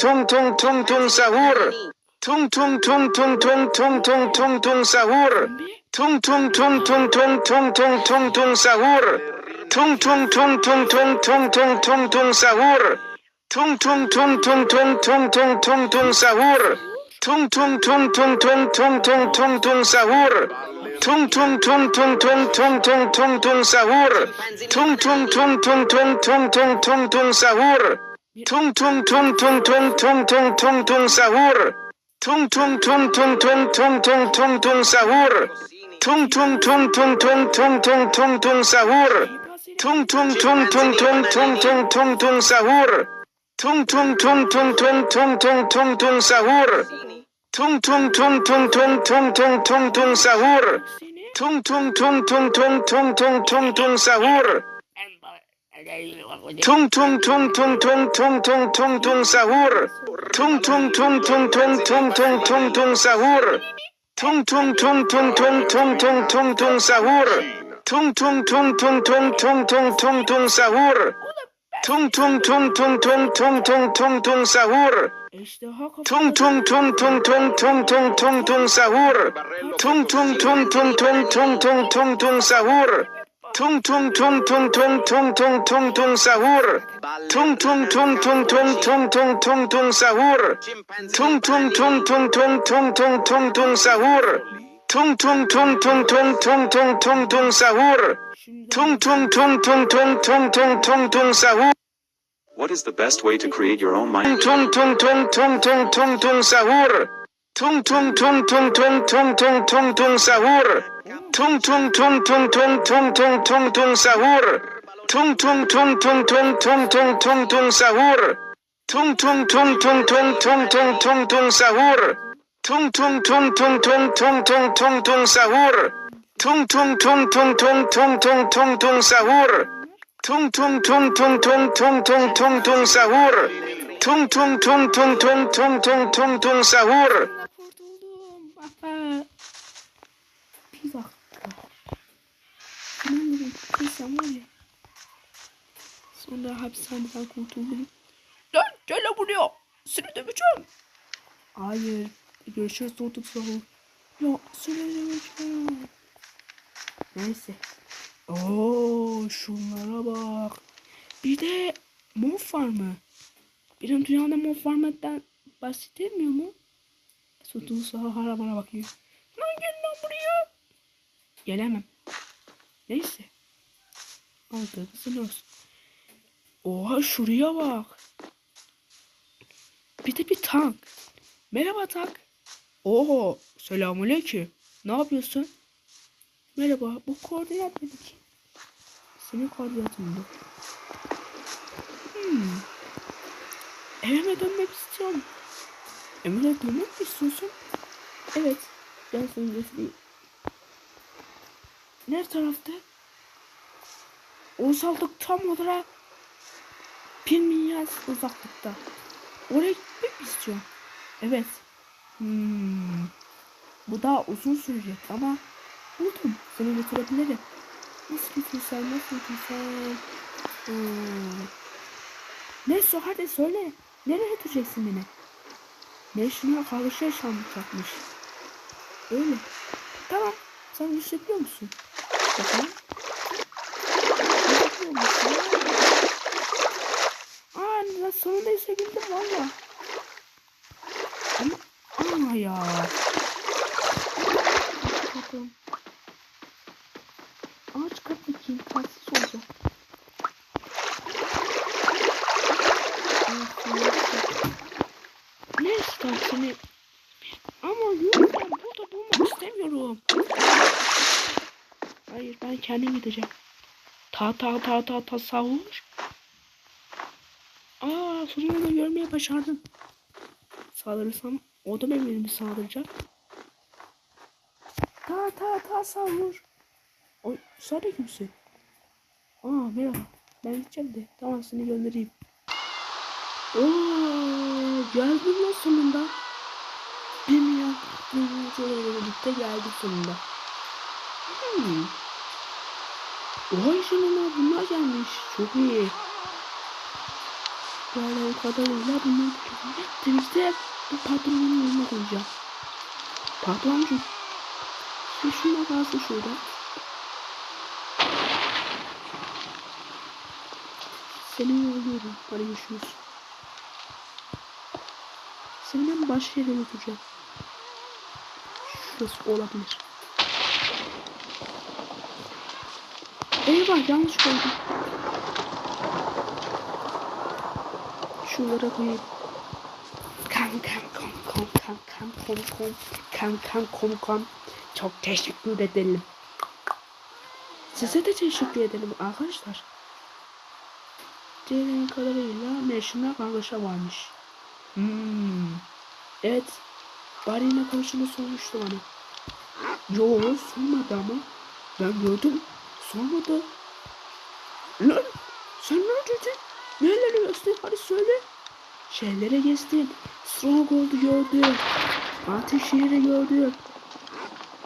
tung tung tung tung sahur. Tung tung tung tung tung tung tung tung tung sahur. Tung tung tung tung tung tung tung tung tung sahur. Tung tung tung tung tung tung tung tung tung sahur. Tung tung tung tung tung tung tung tung tung sahur. Tung tung tung tung tung tung tung tung tung sahur. Tung tung tung tung tung tung tung tung tung sahur. Tung tung tung tung tung tung tung tung tung sahur. Tung tung tung tung tung tung tung tung tung sahur. Tung tung tung tung tung tung tung tung tung sahur. Tung tung tung tung tung tung tung tung tung sahur. Tung tung tung tung tung tung tung tung tung sahur. Tung tung tung tung tung tung tung tung tung sahur. Tung tung tung tung tung tung tung tung tung sahur. Tung tung tung tung tung tung tung tung tung sahur. 퉁퉁퉁퉁퉁퉁퉁퉁퉁 사울 퉁퉁퉁퉁퉁퉁퉁퉁퉁 사울 퉁퉁퉁퉁퉁퉁퉁퉁퉁 사울 퉁퉁퉁퉁퉁퉁퉁퉁퉁 사울 퉁퉁퉁퉁퉁퉁퉁퉁퉁 사울 퉁퉁퉁퉁퉁퉁퉁퉁퉁 사울 퉁퉁퉁퉁퉁퉁퉁퉁 사울 Tung tung tung tung tung tung tung tung tung sahur. Tung tung tung tung tung tung tung tung tung sahur. Tung tung tung tung tung tung tung tung tung sahur. Tung tung tung tung tung tung tung tung tung sahur. Tung tung tung tung tung tung tung tung tung sahur. What is the best way to create your own mind? Tung tung tung tung tung tung tung sahur. Tung tung tung tung tung tung tung tung tung sahur. Tung tung tung tung tung tung tung tung tung sahur. Tung tung tung tung tung tung tung tung tung sahur. Tung tung tung tung tung tung tung tung tung sahur. Tung tung tung tung tung tung tung tung tung sahur. Tung tung tung tung tung tung tung tung tung sahur. Tung tung tung tung tung tung tung tung tung sahur. Tung tung tung tung tung tung tung tung tung sahur. Bir dakika. Ben de kırsam var ya. Sonra hapishaneden kurtuldum. Lan gel lan buraya. Seni döveceğim. Hayır. Görüşürüz tutup sahur. Ya seni döveceğim. Neyse. Oo şunlara bak. Bir de mob var mı? Benim dünyada mob varmaktan bahsedilmiyor mu? Sütun Sahara bana bakıyor. Lan gel lan buraya. Gelemem. Neyse. Aldı kızınız. Oha şuraya bak. Bir de bir tank. Merhaba tank. Oho selamünaleyküm. Ne yapıyorsun? Merhaba bu koordinat nedir? Senin koordinatın bu. Hmm. Evime dönmek istiyorum. Evine dönmek istiyorsun? Evet. Ben seni götüreyim. Nerede tarafta? Uzaklık tam olarak bir milyar uzaklıkta. Oraya gitmek mi istiyorsun? Evet. Hmm. Bu daha uzun sürecek ama buldum. Seni götürebilirim. Nasıl götürsem, nasıl götürsem? Hmm. Neyse hadi söyle. Nereye götüreceksin beni? National karşı yaşanacakmış. Öyle. Tamam. Sen düşebiliyor musun? Bakalım. Düşebiliyor musun? Aa ben sonunda düşebildim valla. Ama aa ya. Bakalım. Aç kat bakayım. Kaçsız olacak. Ne istersin? Ama yok ben burada bulmak istemiyorum. Hayır ben kendim gideceğim. Ta ta ta ta ta savur. Aa sonunda görmeye başardım. Saldırırsam o da benim elimi saldıracak. Ta ta ta savur. Oy sen de kimsin? Aa merhaba. Ben gideceğim de. Tamam seni göndereyim. Oo, geldim lan sonunda. Bir milyon birlikte geldik sonunda. Hmm. Vay canına bunlar gelmiş. Çok iyi. Yani kadarıyla bunlar İşte bu patronun yanına koyacağım. Patroncu. Şu şuna kalsın şurada. Seni yolluyorum. Hadi görüşürüz. Seni ben başka yere götüreceğim. Şurası olabilir. Eyvah yanlış koydum. Şuralara koyayım. Kan kan kom kom kan kan kom kom kan kan kom kom. Çok teşekkür edelim. Size de teşekkür edelim arkadaşlar. Diğer kadarıyla Meşin'le kargaşa varmış. Hmm. Evet. Bari'yle konuşunu sormuştu bana. Yo sormadı ama. Ben gördüm. Sormadı. Lan sen ne dedin? Nereleri göster? Hadi söyle. Şeylere geçtim. Stronghold'u gördüm. Ateşehir'i gördüm.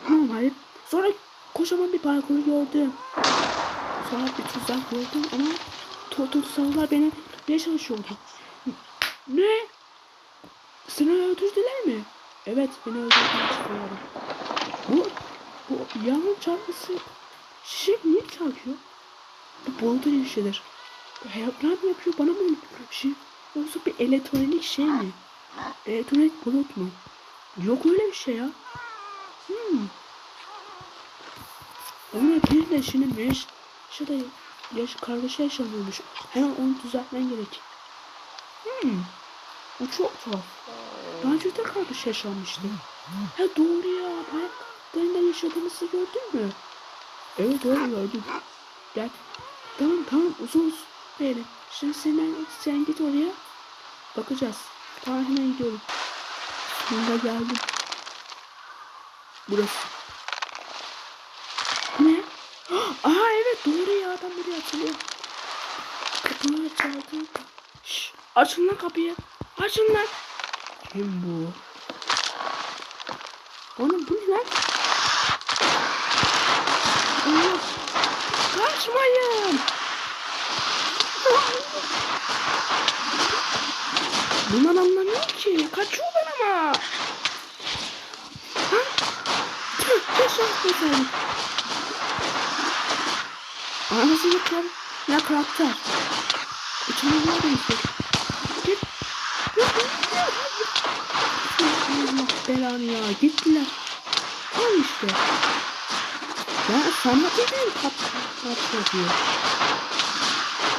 Tamam hayır. Sonra kocaman bir parkuru gördüm. Sonra bir tuzak gördüm ama tutsalar beni ne çalışıyordu? Ne? Seni öldürdüler mi? Evet beni öldürdüler. Bu, bu yağmur çarpması şişek niye çarpıyor? Bu bulutun işidir. Hayatlar mı yapıyor bana mı öyle bir şey? Yoksa bir elektronik şey mi? Elektronik bulut mu? Yok öyle bir şey ya. Hmm. Ona bir de şimdi meş şurada yaş kargaşa yaşanıyormuş. Hemen onu düzeltmen gerek. Hmm. Bu çok tuhaf. Daha önce de kargaşa yaşanmıştı. Ha doğru ya. Ayaklarında yaşadığımızı gördün mü? Evet doğru gördüm. Gel. Tamam tamam uzun uzun. Böyle. Şimdi sen, sen git oraya. Bakacağız. Tamam hemen gidiyorum. Sonunda geldim. Burası. Bu ne? Aa evet doğru ya adam buraya atılıyor. Kapıyı çaldı. Şşş açın lan kapıyı. Açın lan. Kim bu? Oğlum bu ne lan? Allah. Kaçmayın. Bundan anlamıyor ki. Kaçıyor ben ama. Ha? Teşekkür ederim. Anasını kır. Ne karakter. İçine ne değişir? Git. Git. Allah belanı ya. Gittiler. Al işte. Ya sana dedim kat kat diyor.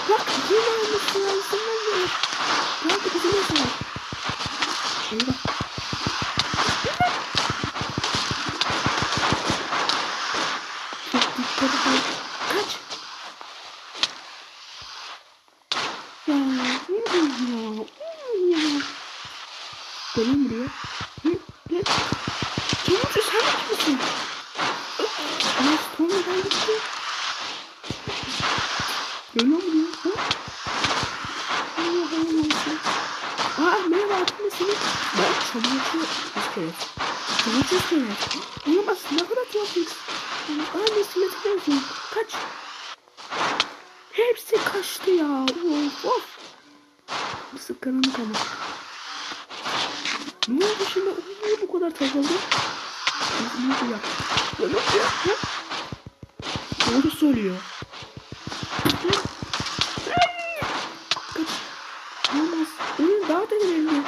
Bak yine almışsın ağzından gelir. Nerede bizim yazar? Eyvah. Çok dikkat et. Kaç. Ya, ya, ya, ya. Gelin buraya. Hı, ne? Toncu sen kimsin? Ama Toncu ben gittim. Geliyor mu ya? Ha? Aa merhaba ne senin? Ben çamurcu iskelet. Çamurcu iskelet. Olamaz ne kadar tuhafsın. Aa nesine tıkıyorsun? Kaç. Hepsi kaçtı ya. Of of. Bu sıkkınlık ama. Ne oldu şimdi? Niye bu kadar takıldı? Ne oldu ya? Ne oldu ya? Ha? Doğru söylüyor. Da ileride.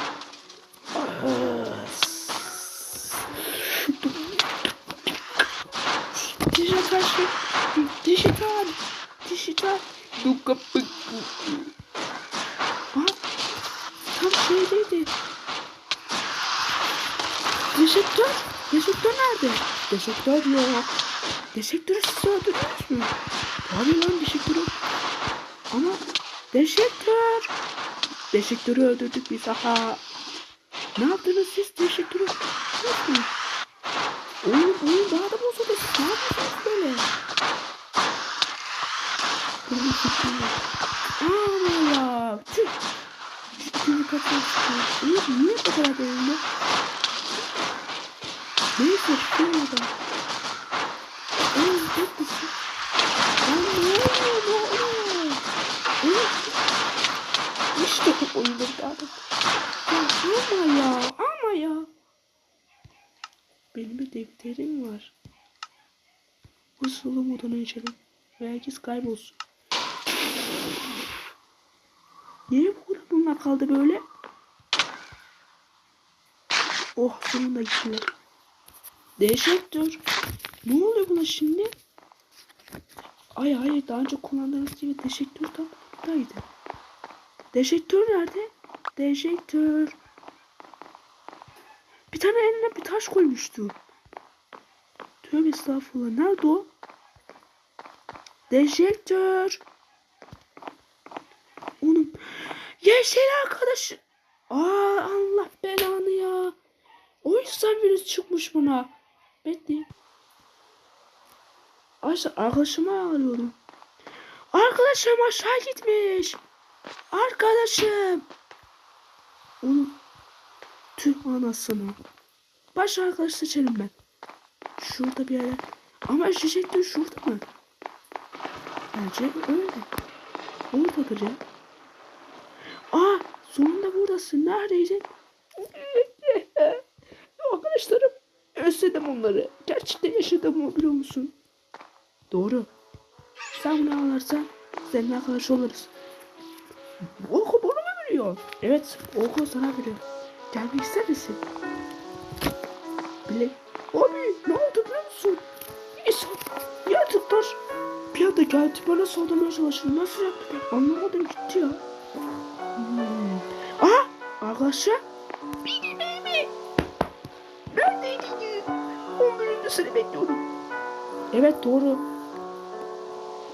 Dijital şey. Dijital. Dijital. Pık. Ha? Tam şeydeydi. Desektör. Desektör nerede? Desektör yok. Desektörü siz öldürdünüz mü? Tabii lan desektörü. Ama desektör. Deşektörü öldürdük biz aha. Ne yaptınız siz deşektörü? Nasıl? Oyun, oyun daha da bozuldu. Siz ne yapıyorsunuz böyle? Aman ya. Tüh. İkinci katına çıkıyor. İyi, niye bu kadar değerli? Neyse şu adam. Oğlum tek misin? Lan ne oluyor ne oluyor? Bu oyunda bir da. Ama ya, ama ya. Benim bir defterim var. Hızlı moduna geçelim. Ve herkes kaybolsun. Niye bu kadar bunlar kaldı böyle? Oh sonunda gittiler. Dejektör. Ne oluyor buna şimdi? Ay hayır daha önce kullandığımız gibi dejektör tam buradaydı. Dejektör nerede? Dejektör. Bir tane eline bir taş koymuştu. Tövbe estağfurullah. Nerede o? Dejektör. Onun yeşil arkadaşı. Aa Allah belanı ya. O yüzden virüs çıkmış buna. Bekle. Aşağı arkadaşımı arıyorum. Arkadaşım aşağı gitmiş. Arkadaşım. Onu tüh anasını. Baş arkadaş seçelim ben. Şurada bir yere. Ama şişektir şurada mı? Bence öyle. Oradadır ya. Aa sonunda buradasın. Neredeydin? Arkadaşlarım özledim onları. Gerçekten yaşadım mı biliyor musun? Doğru. Sen bunu anlarsan seninle arkadaş oluruz. Oku bunu mu veriyor? Evet, oku sana veriyor. Gelmek ister misin? Bile. Abi ne oldu biliyor musun? İnsan, yaratıklar bir anda geldi bana saldırmaya çalıştı. Nasıl yaptı ben anlamadım gitti ya. Hmm. Aa arkadaşlar. Beni beni. Neredeydin? 11. seni bekliyorum. Evet doğru.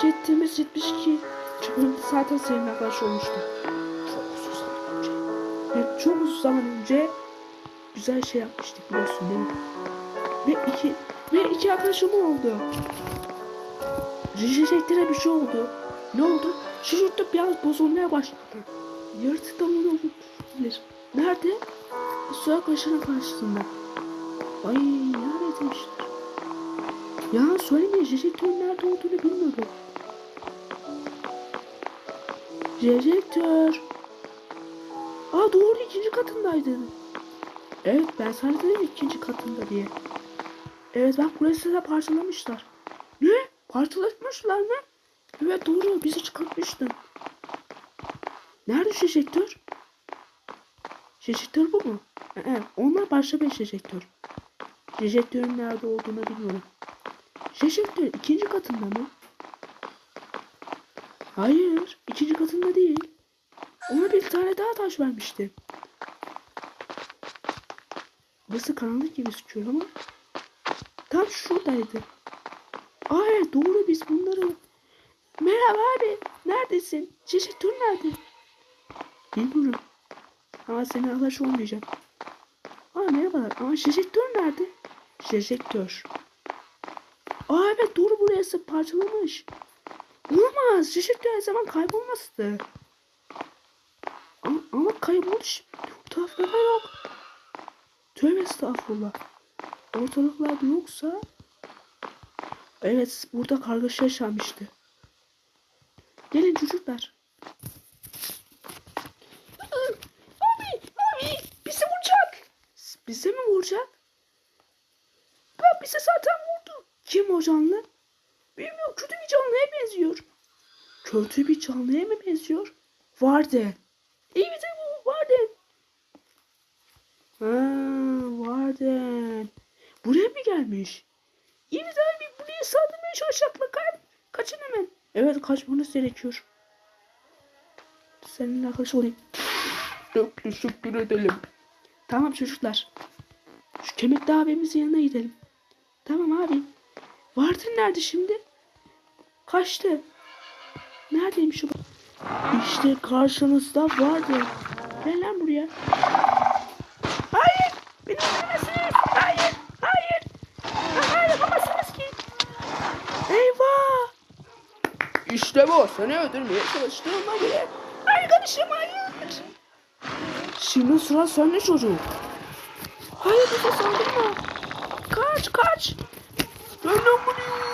Gittiğimiz 72. Çünkü zaten senin arkadaş olmuştu. Çok uzun zaman önce. Evet çok uzun zaman önce güzel şey yapmıştık biliyorsun değil mi? Ve iki, ve iki arkadaşım oldu. Rejectlere bir şey oldu. Ne oldu? Şurada biraz bozulmaya başladı. Yaratık da onu bilir. Nerede? Su arkadaşının karşısında. Ay neredeymişler? Ya söyleme Jejektör'ün nerede olduğunu bilmiyorum. Jejektör. Aa doğru ikinci katındaydı. Evet ben sana dedim ikinci katında diye. Evet bak burası da parçalamışlar. Ne? Parçalamışlar mı? Evet doğru bizi çıkartmıştın. Nerede jejektör? Jejektör bu mu? Ee, onlar başka bir jejektör. Jejektörün nerede olduğunu bilmiyorum. Jejektör ikinci katında mı? Hayır, ikinci katında değil. Ona bir tane daha taş vermişti. Burası karanlık gibi gözüküyor ama tam şuradaydı. Aa evet doğru biz bunları... Merhaba abi, neredesin? Jejektör nerede? Bilmiyorum. Ama senin arkadaş olmayacağım. Aa merhabalar ama jejektör nerede? Jejektör. Aa evet doğru burası parçalamış. Olamaz. Her zaman kaybolmazdı. Ama, ama kayboldu şimdi. Ortalıklarda yok. Tövbe estağfurullah. Ortalıklarda yoksa... Evet burada kargaşa yaşanmıştı. Gelin çocuklar. Abi, abi bizi vuracak. Bize mi vuracak? Ha, bize zaten vurdu. Kim o canlı? Bilmiyorum kötü bir canlıya benziyor. Kötü bir canlıya mı benziyor? Varden. Evet bu Varden. Ha, Varden. Buraya mı gelmiş? Evet abi buraya saldırmaya çalışacaklar. Kaç, kaçın hemen. Evet kaçmanız gerekiyor. Seninle arkadaş olayım. Çok edelim. Tamam çocuklar. Şu kemikli abimizin yanına gidelim. Tamam abi. Vardın nerede şimdi? Kaçtı. Neredeymiş o? İşte karşınızda vardı. Gel lan buraya. Hayır. Beni öldürmesiniz. Hayır. Hayır. Hayır yapamazsınız ki. Eyvah. İşte bu. Seni öldürmeye çalıştığıma göre. Arkadaşım hayır. Şimdi sıra sende çocuk. Hayır bize saldırma. Kaç kaç. Gel lan buraya.